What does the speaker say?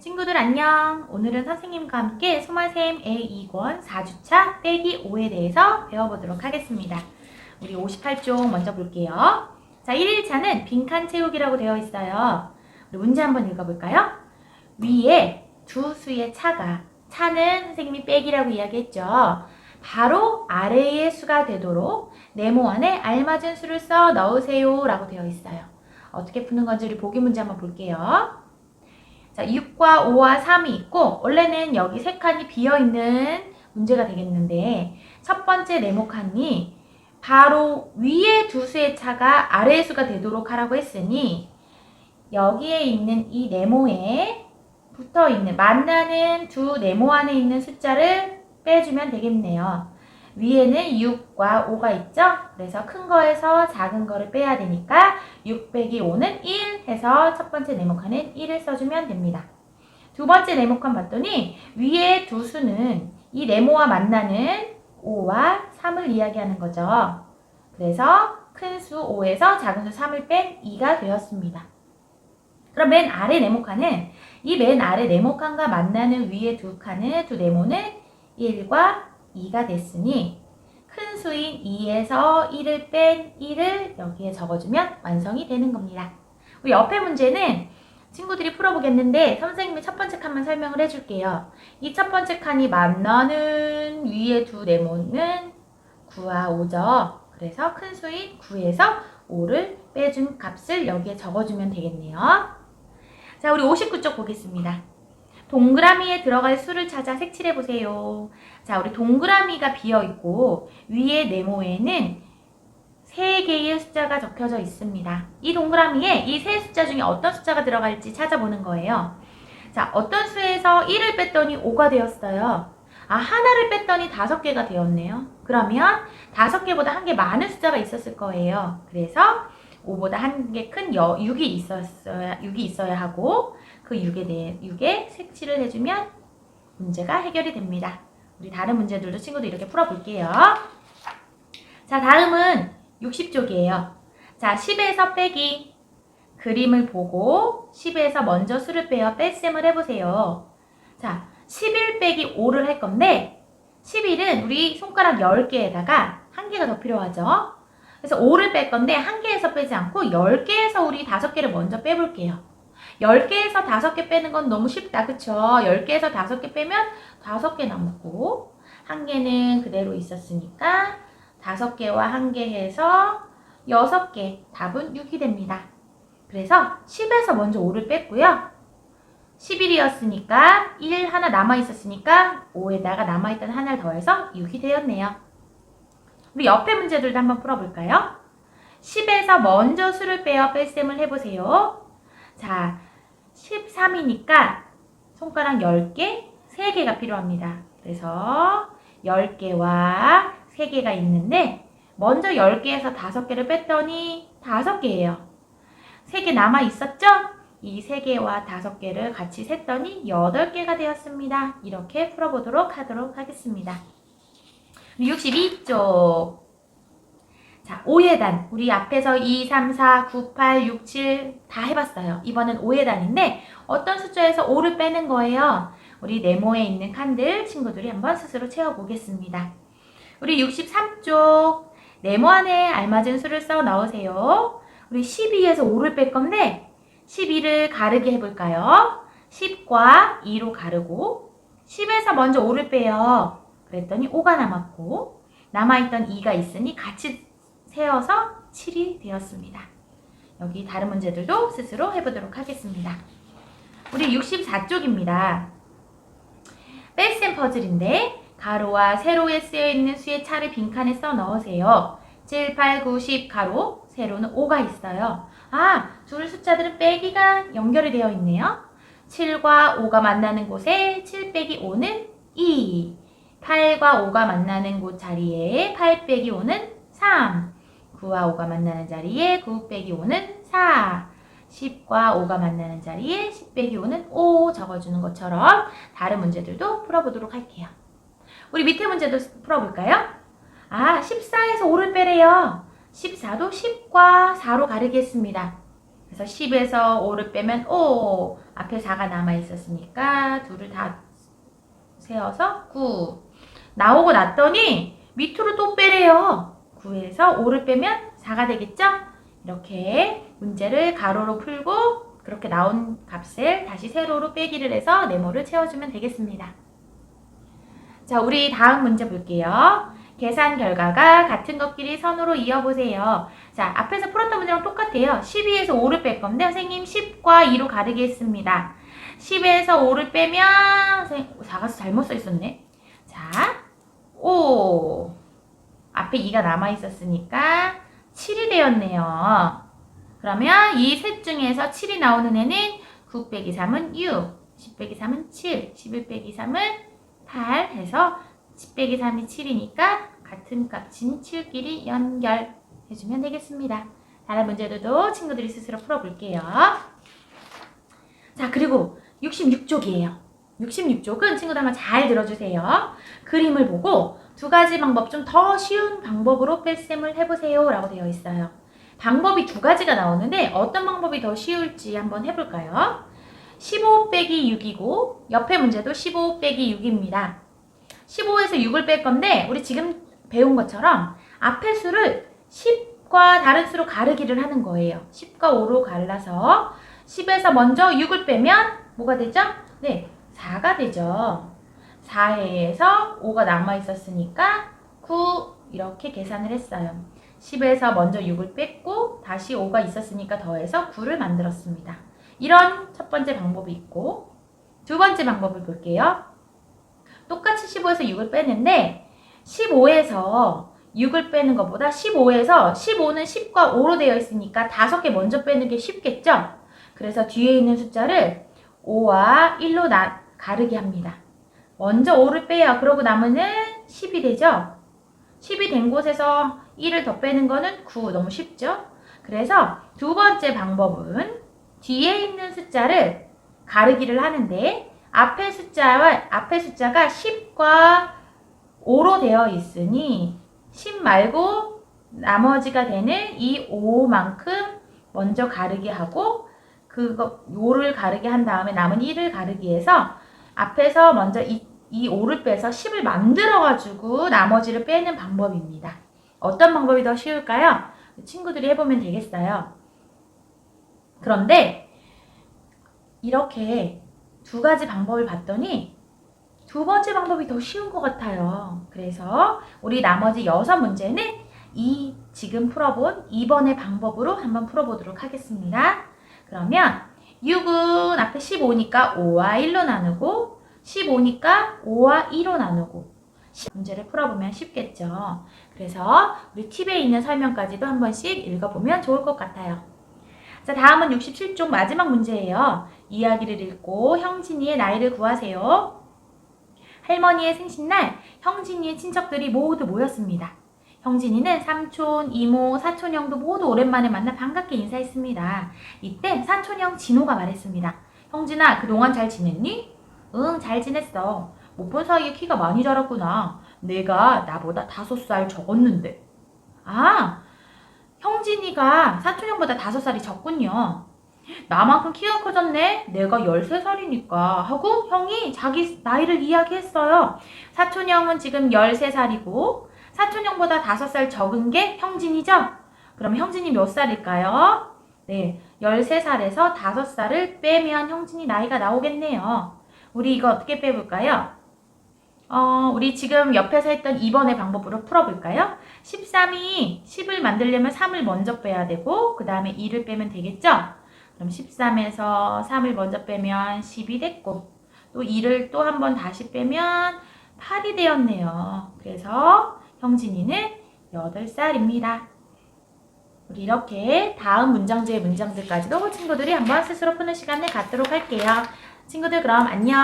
친구들 안녕! 오늘은 선생님과 함께 소마샘 A2권 4주차 빼기 5에 대해서 배워보도록 하겠습니다. 우리 58쪽 먼저 볼게요. 자, 1일차는 빈칸 채우기라고 되어 있어요. 우리 문제 한번 읽어볼까요? 위에 두 수의 차가, 차는 선생님이 빼기라고 이야기했죠. 바로 아래의 수가 되도록 네모 안에 알맞은 수를 써 넣으세요 라고 되어 있어요. 어떻게 푸는 건지 우리 보기 문제 한번 볼게요. 자, 6과 5와 3이 있고 원래는 여기 세 칸이 비어 있는 문제가 되겠는데 첫 번째 네모 칸이 바로 위에 두 수의 차가 아래의 수가 되도록 하라고 했으니 여기에 있는 이 네모에 붙어 있는 만나는 두 네모 안에 있는 숫자를 빼주면 되겠네요. 위에는 6과 5가 있죠? 그래서 큰 거에서 작은 거를 빼야 되니까 6 빼기 5는 1 해서 첫 번째 네모칸은 1을 써주면 됩니다. 두 번째 네모칸 봤더니 위에 두 수는 이 네모와 만나는 5와 3을 이야기하는 거죠. 그래서 큰 수 5에서 작은 수 3을 뺀 2가 되었습니다. 그럼 맨 아래 네모칸은 이 맨 아래 네모칸과 만나는 위에 두 칸은 두 네모는 1과 2가 됐으니 큰 수인 2에서 1을 뺀 1을 여기에 적어주면 완성이 되는 겁니다. 우리 옆에 문제는 친구들이 풀어보겠는데 선생님이 첫 번째 칸만 설명을 해줄게요. 이 첫 번째 칸이 만나는 위에 두 네모는 9와 5죠. 그래서 큰 수인 9에서 5를 빼준 값을 여기에 적어주면 되겠네요. 자, 우리 59쪽 보겠습니다. 동그라미에 들어갈 수를 찾아 색칠해 보세요. 자, 우리 동그라미가 비어 있고 위에 네모에는 세 개의 숫자가 적혀져 있습니다. 이 동그라미에 이 세 숫자 중에 어떤 숫자가 들어갈지 찾아보는 거예요. 자, 어떤 수에서 1을 뺐더니 5가 되었어요. 아, 하나를 뺐더니 다섯 개가 되었네요. 그러면 다섯 개보다 한 개 많은 숫자가 있었을 거예요. 그래서 5보다 한 개 큰 6이 있었어야, 6이 있어야 하고 그 6에 대해 6에 색칠을 해주면 문제가 해결이 됩니다. 우리 다른 문제들도 친구들 이렇게 풀어볼게요. 자, 다음은 60쪽이에요. 자, 10에서 빼기. 그림을 보고 10에서 먼저 수를 빼어 뺄셈을 해보세요. 자, 11 빼기 5를 할 건데 11은 우리 손가락 10개에다가 한 개가 더 필요하죠. 그래서 5를 뺄 건데 한 개에서 빼지 않고 10개에서 우리 5개를 먼저 빼볼게요. 10개에서 5개 빼는 건 너무 쉽다. 그쵸? 10개에서 5개 빼면 5개 남고 한 개는 그대로 있었으니까 5개와 1개 해서 6개 답은 6이 됩니다. 그래서 10에서 먼저 5를 뺐고요. 11이었으니까 1 하나 남아있었으니까 5에다가 남아있던 하나를 더해서 6이 되었네요. 우리 옆에 문제들도 한번 풀어볼까요? 10에서 먼저 수를 빼어 뺄셈을 해보세요. 자, 13이니까 손가락 10개, 3개가 필요합니다. 그래서 10개와 3개가 있는데 먼저 10개에서 5개를 뺐더니 5개예요. 3개 남아 있었죠? 이 3개와 5개를 같이 셌더니 8개가 되었습니다. 이렇게 풀어보도록 하도록 하겠습니다. 62쪽. 자, 5의 단. 우리 앞에서 2, 3, 4, 9, 8, 6, 7 다 해봤어요. 이번엔 5의 단인데 어떤 숫자에서 5를 빼는 거예요? 우리 네모에 있는 칸들 친구들이 한번 스스로 채워보겠습니다. 우리 63쪽. 네모 안에 알맞은 수를 써 넣으세요. 우리 12에서 5를 뺄 건데 12를 가르게 해볼까요? 10과 2로 가르고 10에서 먼저 5를 빼요. 그랬더니 5가 남았고 남아있던 2가 있으니 같이 세어서 7이 되었습니다. 여기 다른 문제들도 스스로 해보도록 하겠습니다. 우리 64쪽입니다. 뺄셈 퍼즐인데 가로와 세로에 쓰여 있는 수의 차를 빈칸에 써 넣으세요. 7, 8, 9, 10 가로, 세로는 5가 있어요. 아, 줄 숫자들은 빼기가 연결이 되어 있네요. 7과 5가 만나는 곳에 7 빼기 5는 2. 8과 5가 만나는 곳 자리에 8 빼기 5는 3. 9와 5가 만나는 자리에 9 빼기 5는 4. 10과 5가 만나는 자리에 10 빼기 5는 5 적어주는 것처럼 다른 문제들도 풀어보도록 할게요. 우리 밑에 문제도 풀어볼까요? 아, 14에서 5를 빼래요. 14도 10과 4로 가르겠습니다. 그래서 10에서 5를 빼면 5. 앞에 4가 남아 있었으니까 둘을 다 세어서 9. 나오고 났더니 밑으로 또 빼래요. 9에서 5를 빼면 4가 되겠죠? 이렇게 문제를 가로로 풀고 그렇게 나온 값을 다시 세로로 빼기를 해서 네모를 채워주면 되겠습니다. 자, 우리 다음 문제 볼게요. 계산 결과가 같은 것끼리 선으로 이어보세요. 자, 앞에서 풀었던 문제랑 똑같아요. 12에서 5를 뺄 건데, 선생님 10과 2로 가르겠습니다. 10에서 5를 빼면, 선생님, 4가 잘못 써 있었네. 자, 5. 앞에 2가 남아 있었으니까 7이 되었네요. 그러면 이 셋 중에서 7이 나오는 애는 9 빼기 3은 6, 10 빼기 3은 7, 11 빼기 3은 8 해서 10 빼기 3이 7이니까 같은 값인 7끼리 연결해주면 되겠습니다. 다른 문제들도 친구들이 스스로 풀어볼게요. 자, 그리고 66쪽이에요. 66쪽은 친구들 한번 잘 들어주세요. 그림을 보고 두 가지 방법 중더 쉬운 방법으로 뺄셈을 해보세요. 라고 되어 있어요. 방법이 두 가지가 나오는데 어떤 방법이 더 쉬울지 한번 해볼까요? 15 빼기 6이고 옆에 문제도 15 빼기 6입니다. 15에서 6을 뺄 건데 우리 지금 배운 것처럼 앞에 수를 10과 다른 수로 가르기를 하는 거예요. 10과 5로 갈라서 10에서 먼저 6을 빼면 뭐가 되죠? 네, 4가 되죠. 4에서 5가 남아 있었으니까 9 이렇게 계산을 했어요. 10에서 먼저 6을 뺐고 다시 5가 있었으니까 더해서 9를 만들었습니다. 이런 첫 번째 방법이 있고 두 번째 방법을 볼게요. 똑같이 15에서 6을 빼는데 15에서 6을 빼는 것보다 15에서 15는 10과 5로 되어 있으니까 5개 먼저 빼는 게 쉽겠죠? 그래서 뒤에 있는 숫자를 5와 1로 나, 가르게 합니다. 먼저 5를 빼요. 그러고 남으는 10이 되죠? 10이 된 곳에서 1을 더 빼는 거는 9. 너무 쉽죠? 그래서 두 번째 방법은 뒤에 있는 숫자를 가르기를 하는데 앞에 숫자와 앞에 숫자가 10과 5로 되어 있으니 10 말고 나머지가 되는 이 5만큼 먼저 가르게 하고 그거 5를 가르게 한 다음에 남은 1을 가르기 해서 앞에서 먼저 이, 이 5를 빼서 10을 만들어 가지고 나머지를 빼는 방법입니다. 어떤 방법이 더 쉬울까요? 친구들이 해보면 되겠어요. 그런데 이렇게 두 가지 방법을 봤더니 두 번째 방법이 더 쉬운 것 같아요. 그래서 우리 나머지 여섯 문제는 이 지금 풀어본 2번의 방법으로 한번 풀어보도록 하겠습니다. 그러면 6은 앞에 15니까 5와 1로 나누고 15니까 5와 2로 나누고 문제를 풀어보면 쉽겠죠. 그래서 우리 팁에 있는 설명까지도 한 번씩 읽어보면 좋을 것 같아요. 자, 다음은 67쪽 마지막 문제예요. 이야기를 읽고 형진이의 나이를 구하세요. 할머니의 생신날 형진이의 친척들이 모두 모였습니다. 형진이는 삼촌, 이모, 사촌형도 모두 오랜만에 만나 반갑게 인사했습니다. 이때 사촌형 진호가 말했습니다. 형진아, 그동안 잘 지냈니? 응, 잘 지냈어. 못 본 사이에 키가 많이 자랐구나. 내가 나보다 다섯 살 적었는데. 아, 형진이가 사촌형보다 다섯 살이 적군요. 나만큼 키가 커졌네? 내가 13살이니까. 하고 형이 자기 나이를 이야기했어요. 사촌형은 지금 13살이고, 사촌형보다 5살 적은 게 형진이죠? 그럼 형진이 몇 살일까요? 네, 13살에서 5살을 빼면 형진이 나이가 나오겠네요. 우리 이거 어떻게 빼볼까요? 어, 우리 지금 옆에서 했던 2번의 방법으로 풀어볼까요? 13이 10을 만들려면 3을 먼저 빼야 되고, 그 다음에 2를 빼면 되겠죠? 그럼 13에서 3을 먼저 빼면 10이 됐고, 또 2를 또 한 번 다시 빼면 8이 되었네요. 그래서 형진이는 8살입니다. 우리 이렇게 다음 문장제의 문장들까지도 친구들이 한번 스스로 푸는 시간을 갖도록 할게요. 친구들 그럼 안녕!